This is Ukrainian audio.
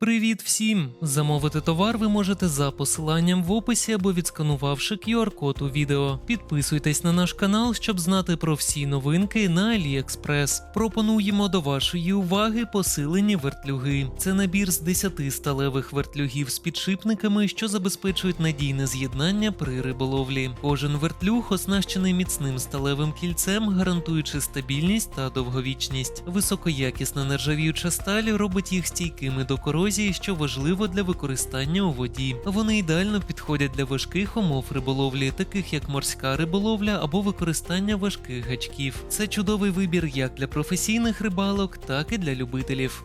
Привіт всім! Замовити товар ви можете за посиланням в описі або відсканувавши QR-код у відео. Підписуйтесь на наш канал, щоб знати про всі новинки на AliExpress. Пропонуємо до вашої уваги посилені вертлюги. Це набір з 10 сталевих вертлюгів з підшипниками, що забезпечують надійне з'єднання при риболовлі. Кожен вертлюг оснащений міцним сталевим кільцем, гарантуючи стабільність та довговічність. Високоякісна нержавіюча сталь робить їх стійкими до корозії, що важливо для використання у воді. Вони ідеально підходять для важких умов риболовлі, таких як морська риболовля або використання важких гачків. Це чудовий вибір як для професійних рибалок, так і для любителів.